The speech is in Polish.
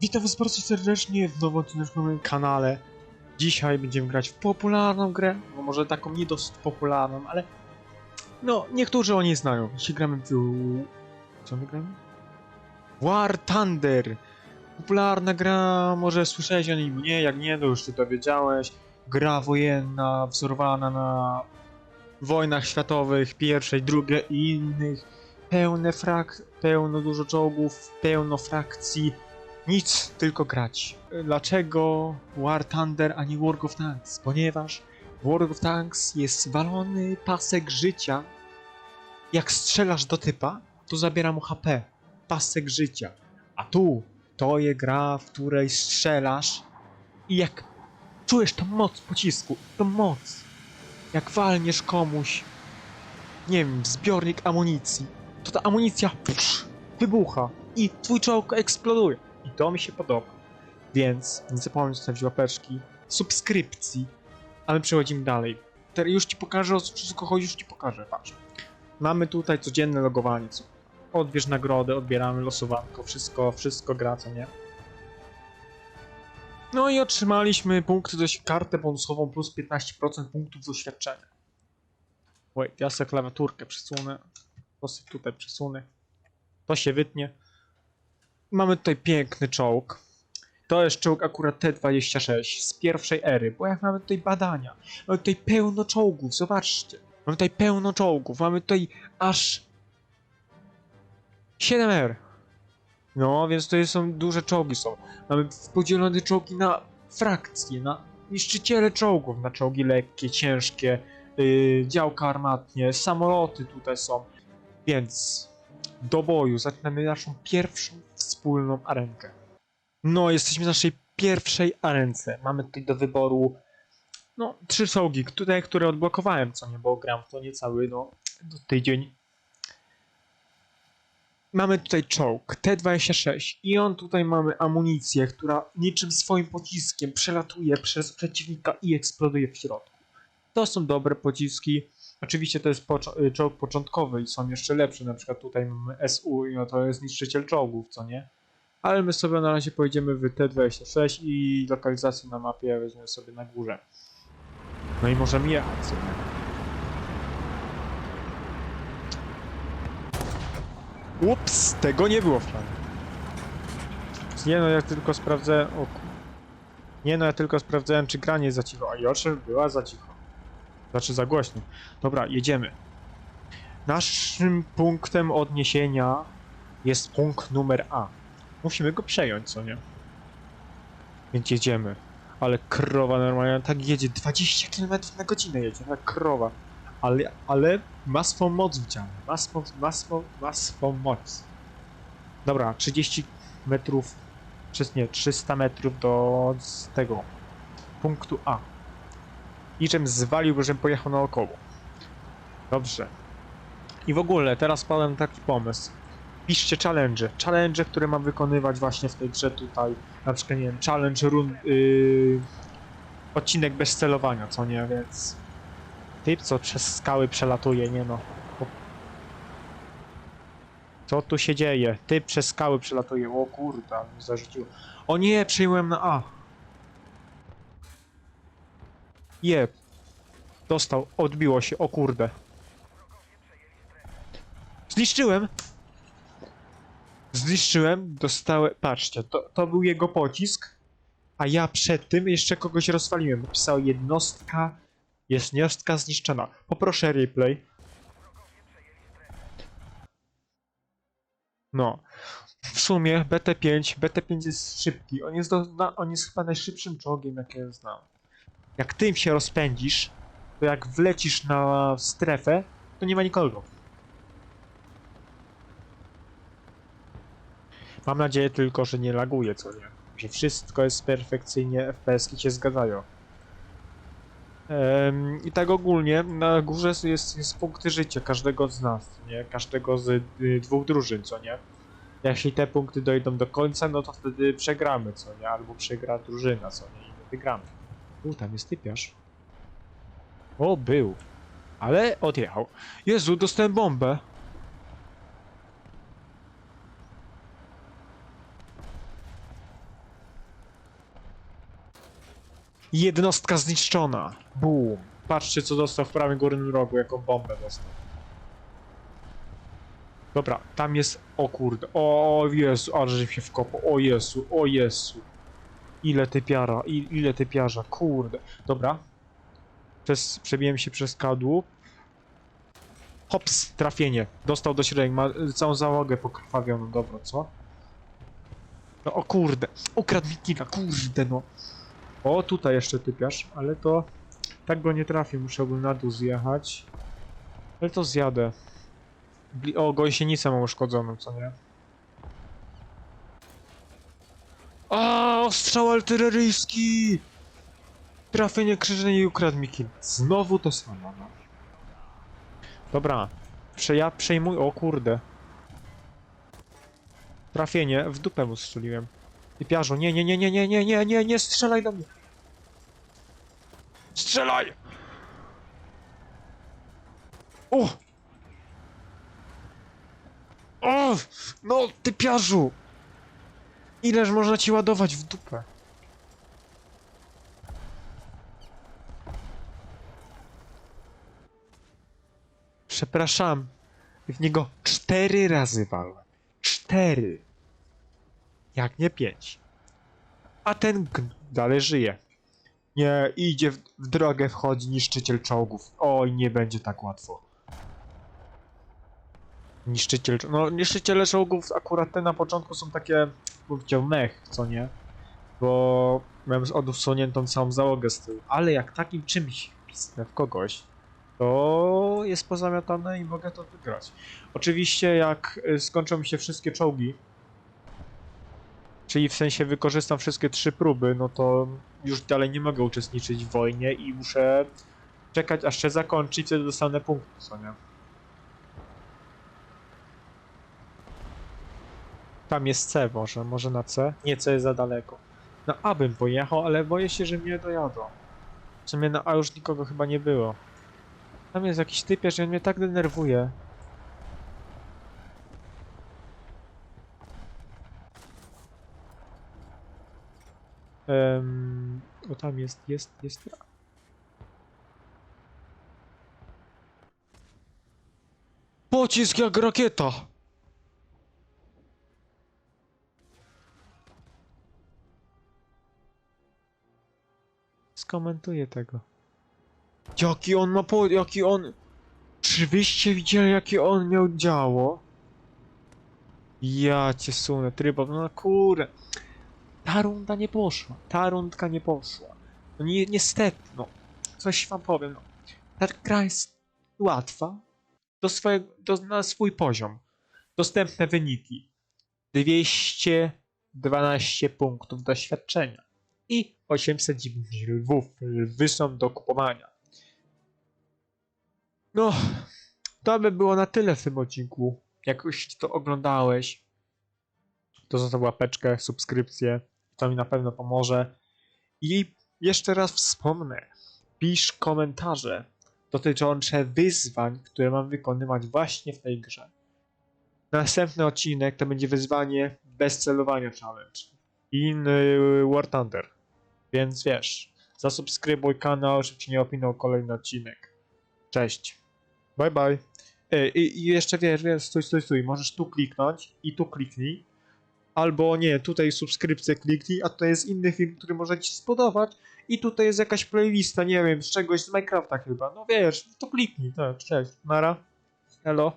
Witam was bardzo serdecznie w nowym odcinku kanale. Dzisiaj będziemy grać w popularną grę, no może taką nie dosyć popularną, ale no niektórzy o niej znają. Dzisiaj gramy w... co my gramy? War Thunder! Popularna gra, może słyszałeś o niej mnie, jak nie, to już się dowiedziałeś. Gra wojenna, wzorowana na wojnach światowych, pierwszej, drugiej i innych. Pełne frak, pełno dużo czołgów, pełno frakcji. Nic, tylko grać. Dlaczego War Thunder, a nie World of Tanks? Ponieważ w World of Tanks jest walony pasek życia. Jak strzelasz do typa, to zabiera mu HP. Pasek życia. A tu to jest gra, w której strzelasz i jak czujesz tą moc pocisku, tą moc, jak walniesz komuś, nie wiem, zbiornik amunicji, to ta amunicja psz, wybucha i twój czołg eksploduje. I to mi się podoba. Więc nie zapomnij zostawić łapeczki, subskrypcji, a my przechodzimy dalej. Teraz już ci pokażę, o co wszystko chodzi, już ci pokażę, patrz. Mamy tutaj codzienne logowanie, co odbierz nagrodę, odbieramy losowanko, wszystko, wszystko gra, co nie? No i otrzymaliśmy punkty, dość kartę bonusową plus 15% punktów doświadczenia. Wait, ja sobie klawiaturkę przesunę. Sobie tutaj przesunę. To się wytnie. Mamy tutaj piękny czołg. To jest czołg akurat T-26 z pierwszej ery, bo jak mamy tutaj badania, mamy tutaj pełno czołgów, zobaczcie. Mamy tutaj pełno czołgów, mamy tutaj aż 7R. No, więc to są duże czołgi są. Mamy podzielone czołgi na frakcje, na niszczyciele czołgów, na czołgi lekkie, ciężkie, yy, działka armatnie, samoloty tutaj są. Więc do boju zaczynamy naszą pierwszą wspólną arenkę. No, jesteśmy w naszej pierwszej arence. Mamy tutaj do wyboru no, trzy czołgi, które, które odblokowałem, co nie, bo gram w to niecały, no, tydzień. Mamy tutaj czołg T-26 i on tutaj mamy amunicję, która niczym swoim pociskiem przelatuje przez przeciwnika i eksploduje w środku. To są dobre pociski. Oczywiście to jest poczo- y, czołg początkowy i są jeszcze lepsze, na przykład tutaj mamy SU i no to jest niszczyciel czołgów, co nie? Ale my sobie na razie pojedziemy w T26 i lokalizację na mapie weźmiemy sobie na górze. No i możemy jechać sobie. Ups, tego nie było w planie. Nie no, ja tylko sprawdzę... O, nie no, ja tylko sprawdzałem, czy gra nie jest za cicho. A i owszem, była za cicho. Znaczy za głośno. Dobra, jedziemy. Naszym punktem odniesienia jest punkt numer A. Musimy go przejąć, co nie? Więc jedziemy. Ale krowa normalnie tak jedzie. 20 km na godzinę jedzie, tak krowa. Ale, ale ma swą moc w. Ma swą, ma swą, ma swą moc. Dobra, 30 metrów, przez nie, 300 metrów do tego punktu A. Żem zwalił, żem pojechał naokoło. Dobrze. I w ogóle, teraz padłem taki pomysł. Piszcie challenge. Challenge, które mam wykonywać właśnie w tej grze tutaj. Na przykład, nie wiem, challenge run... Yy, odcinek bez celowania, co nie, więc... Typ, co przez skały przelatuje, nie no. Co tu się dzieje? Typ przez skały przelatuje. O mi zarzuciło. O nie, przyjąłem na A. Jeb. Dostał, odbiło się, o kurde. Zniszczyłem! Zniszczyłem, dostałem. Patrzcie, to, to był jego pocisk, a ja przed tym jeszcze kogoś rozwaliłem. Napisał jednostka. Jest jednostka zniszczona. Poproszę replay. No. W sumie BT5, BT5 jest szybki. On jest, do, on jest chyba najszybszym czołgiem, jakie znam. Jak tym się rozpędzisz, to jak wlecisz na strefę, to nie ma nikogo. Mam nadzieję tylko, że nie laguje, co nie? Że wszystko jest perfekcyjnie, FPS-ki się zgadzają. I tak ogólnie na górze jest, jest punkty życia każdego z nas, nie? Każdego z y, dwóch drużyn, co nie? Jeśli te punkty dojdą do końca, no to wtedy przegramy, co nie? Albo przegra drużyna, co nie? I my wygramy. U, tam jest typiarz. O, był. Ale odjechał. Jezu, dostałem bombę. Jednostka zniszczona. Boom. Patrzcie, co dostał w prawym górnym rogu, jaką bombę dostał. Dobra, tam jest... O kurde, o Jezu, ale żebym się wkopał. O Jezu, o Jezu. Ile ty piara, i- ile ty piarza, kurde. Dobra. Przez, przebiłem się przez kadłub. Hops, trafienie. Dostał do środka, ma całą załogę pokrwawioną, dobra, co? No o kurde, ukradł mi kurde no. O, tutaj jeszcze typiarz, ale to... Tak go nie trafię, go na dół zjechać. Ale to zjadę. Bli- O, gąsienicę mam uszkodzoną, co nie? A, strzał artyleryjski! Trafienie krzyżenie i ukradł kill. Znowu to samo, no. Dobra. Prze ja przejmuję... O kurde. Trafienie. W dupę mu strzeliłem. Typiarzu, nie, nie, nie, nie, nie, nie, nie, nie, nie, strzelaj do mnie. Strzelaj! O! O! No, typiarzu! Ileż można ci ładować w dupę? Przepraszam. W niego cztery razy walłem. Cztery. Jak nie pięć. A ten gn dalej żyje. Nie, idzie w, w drogę wchodzi niszczyciel czołgów. Oj, nie będzie tak łatwo. Niszczyciel, no niszczyciele czołgów akurat te na początku są takie, powiedział mech, co nie? Bo miałem z odsuniętą całą załogę z tyłu. Ale jak takim czymś pisnę w kogoś, to jest pozamiatane i mogę to wygrać. Oczywiście jak y, skończą mi się wszystkie czołgi, czyli w sensie wykorzystam wszystkie trzy próby, no to już dalej nie mogę uczestniczyć w wojnie i muszę czekać aż się zakończy wtedy dostanę punkt, co nie? Tam jest C może, może na C? Nie, C jest za daleko. Na A bym pojechał, ale boję się, że mnie dojadą. W sumie na A już nikogo chyba nie było. Tam jest jakiś typie, że on mnie tak denerwuje. Um, o tam jest, jest, jest. Pocisk jak rakieta! Skomentuję tego. Jaki on ma po... jaki on... Czy wyście widzieli jakie on miał działo? Ja cię sunę, trybo, no kurde. Ta runda nie poszła, ta rundka nie poszła. No ni niestety, no. Coś wam powiem, no. Ta gra jest łatwa. Do swojego, do, na swój poziom. Dostępne wyniki. 212 punktów doświadczenia. I 809 lwów. Lwy są do kupowania. No, to by było na tyle w tym odcinku. Jak już to oglądałeś, to zostaw łapeczkę, subskrypcję. To mi na pewno pomoże. I jeszcze raz wspomnę. Pisz komentarze dotyczące wyzwań, które mam wykonywać właśnie w tej grze. Następny odcinek to będzie wyzwanie bez celowania challenge. In y, War Thunder. Więc wiesz, zasubskrybuj kanał, żeby ci nie opinał kolejny odcinek. Cześć. Bye bye. E, I, I jeszcze wiesz, wiesz, stój, stój, stój. Możesz tu kliknąć i tu kliknij. Albo nie, tutaj subskrypcję kliknij, a to jest inny film, który może ci spodobać. I tutaj jest jakaś playlista, nie wiem, z czegoś z Minecrafta chyba. No wiesz, to kliknij, tak, cześć. Nara. Hello.